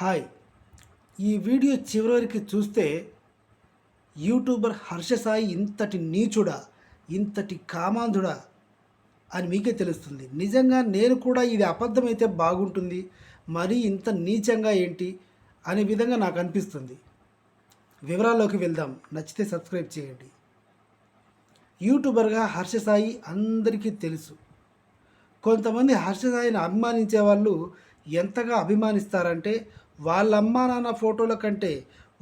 Hi. ఈ video చివరి వరకు చూస్తే యూట్యూబర్ హర్షసాయి ఇంతటి నీచుడా ఇంతటి కామాంధుడా అని మీకే తెలుస్తుంది. నిజంగా నేను కూడా ఇది అబద్ధమైతే బాగుంటుంది మరీ ఇంత నీచంగా ఏంటి అనే విధంగా నాకు అనిపిస్తుంది. వివరాల్లోకి వెళ్దాం. నచ్చితే సబ్స్క్రైబ్ చేయండి. యూట్యూబర్గా హర్షసాయి అందరికీ తెలుసు. కొంతమంది హర్షసాయిని అభిమానించే వాళ్ళు ఎంతగా అభిమానిస్తారంటే వాళ్ళ అమ్మా నాన్న ఫోటోల కంటే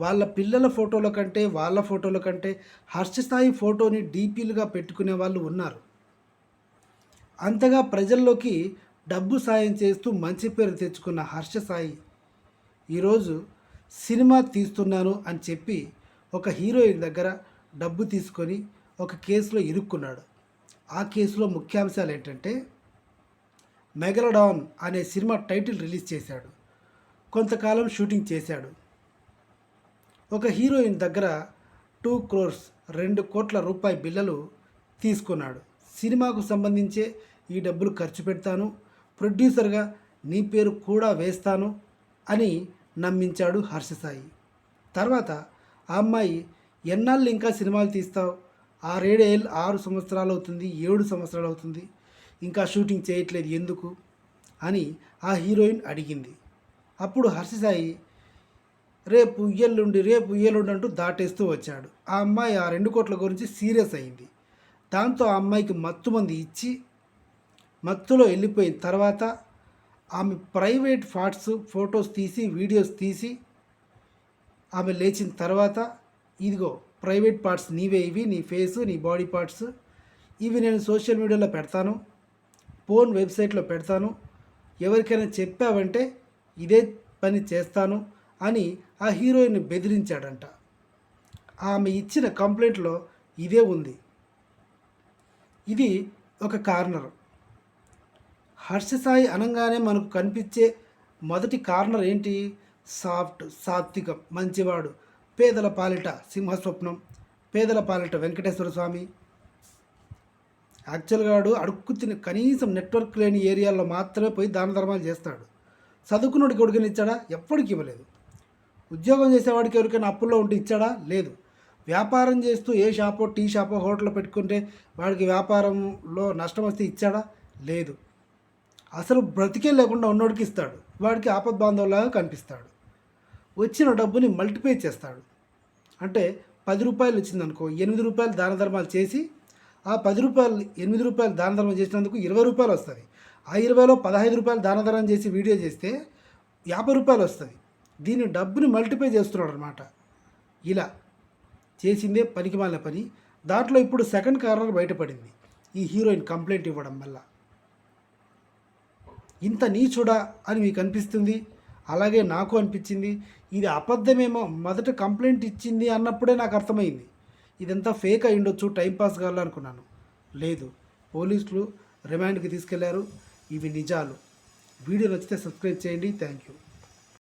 వాళ్ళ పిల్లల ఫోటోల కంటే వాళ్ళ ఫోటోల కంటే హర్షస్థాయి ఫోటోని డీపీలుగా పెట్టుకునే వాళ్ళు ఉన్నారు. అంతగా ప్రజల్లోకి డబ్బు సాయం చేస్తూ మంచి పేరు తెచ్చుకున్న హర్షసాయి ఈరోజు సినిమా తీస్తున్నాను అని చెప్పి ఒక హీరోయిన్ దగ్గర డబ్బు తీసుకొని ఒక కేసులో ఇరుక్కున్నాడు. ఆ కేసులో ముఖ్యాంశాలు ఏంటంటే మెగలడాన్ అనే సినిమా టైటిల్ రిలీజ్ చేశాడు. కొంతకాలం షూటింగ్ చేశాడు. ఒక హీరోయిన్ దగ్గర టూ క్రోర్స్ రెండు కోట్ల రూపాయి బిల్లలు తీసుకున్నాడు. సినిమాకు సంబంధించే ఈ డబ్బులు ఖర్చు పెడతాను ప్రొడ్యూసర్గా నీ పేరు కూడా వేస్తాను అని నమ్మించాడు హర్షసాయి. తర్వాత ఆ అమ్మాయి ఎన్నాళ్ళు ఇంకా సినిమాలు తీస్తావు? ఆరేడేళ్ళు ఆరు సంవత్సరాలు అవుతుంది ఏడు సంవత్సరాలు అవుతుంది ఇంకా షూటింగ్ చేయట్లేదు ఎందుకు? అని ఆ హీరోయిన్ అడిగింది. అప్పుడు హర్షసాయి రేపు ఎల్లుండి రేపు ఎల్లుండి అంటూ దాటేస్తూ వచ్చాడు. ఆ అమ్మాయి ఆ రెండు కోట్ల గురించి సీరియస్ అయింది. దాంతో ఆ అమ్మాయికి మత్తు మంది ఇచ్చి మత్తులో వెళ్ళిపోయిన తర్వాత ఆమె ప్రైవేట్ ఫాట్స్ ఫొటోస్ తీసి వీడియోస్ తీసి ఆమె లేచిన తర్వాత ఇదిగో ప్రైవేట్ పార్ట్స్ నీవే ఇవి నీ ఫేసు నీ బాడీ పార్ట్స్ ఇవి నేను సోషల్ మీడియాలో పెడతాను ఫోన్ వెబ్సైట్లో పెడతాను ఎవరికైనా చెప్పావంటే ఇదే పని చేస్తాను అని ఆ హీరోయిన్ బెదిరించాడంట. ఆమె ఇచ్చిన కంప్లైంట్లో ఇదే ఉంది. ఇది ఒక కార్నర్. హర్షసాయి అనగానే మనకు కనిపించే మొదటి కార్నర్ ఏంటి? సాఫ్ట్ సాత్వికం మంచివాడు పేదల పాలిట సింహస్వప్నం పేదల పాలిట వెంకటేశ్వర స్వామి. యాక్చువల్గా అడుక్కు తిని కనీసం నెట్వర్క్ లేని ఏరియాల్లో మాత్రమే పోయి దాన ధర్మాలు చేస్తాడు. చదువుకున్నోడికి కొడుకుని ఇచ్చాడా? ఎప్పటికి ఇవ్వలేదు. ఉద్యోగం చేసేవాడికి ఎవరికైనా అప్పుల్లో ఉంటే ఇచ్చాడా? లేదు. వ్యాపారం చేస్తూ ఏ షాపో టీ షాపో హోటల్ పెట్టుకుంటే వాడికి వ్యాపారంలో నష్టం వస్తే ఇచ్చాడా? లేదు. అసలు బ్రతికే లేకుండా ఉన్నోడికి ఇస్తాడు. వాడికి ఆపద్ బాంధవులాగా కనిపిస్తాడు. వచ్చిన డబ్బుని మల్టిప్లై చేస్తాడు. అంటే పది రూపాయలు వచ్చిందనుకో ఎనిమిది రూపాయలు దాన ధర్మాలు చేసి ఆ పది రూపాయలు ఎనిమిది రూపాయలు దాన ధర్మం చేసినందుకు ఇరవై రూపాయలు వస్తుంది ఆ ఇరవైలో పదహైదు రూపాయలు దాన చేసి వీడియో చేస్తే యాభై రూపాయలు వస్తుంది. దీని డబ్బుని మల్టిప్లై చేస్తున్నాడు అనమాట ఇలా చేసిందే పనికిమాలిన పని. దాంట్లో ఇప్పుడు సెకండ్ కార్నర్ బయటపడింది. ఈ హీరోయిన్ కంప్లైంట్ ఇవ్వడం వల్ల. ఇంత నీచుడా అని మీకు అనిపిస్తుంది? అలాగే నాకు అనిపించింది. ఇది అబద్ధమేమో మొదట కంప్లైంట్ ఇచ్చింది అన్నప్పుడే నాకు అర్థమైంది. ఇదంతా ఫేక్ అయి ఉండొచ్చు టైంపాస్ కావాలనుకున్నాను. లేదు పోలీసులు రిమాండ్కి తీసుకెళ్ళారు. ఇవి నిజాలు. వీడియో నచ్చితే సబ్స్క్రైబ్ చేయండి. Thank you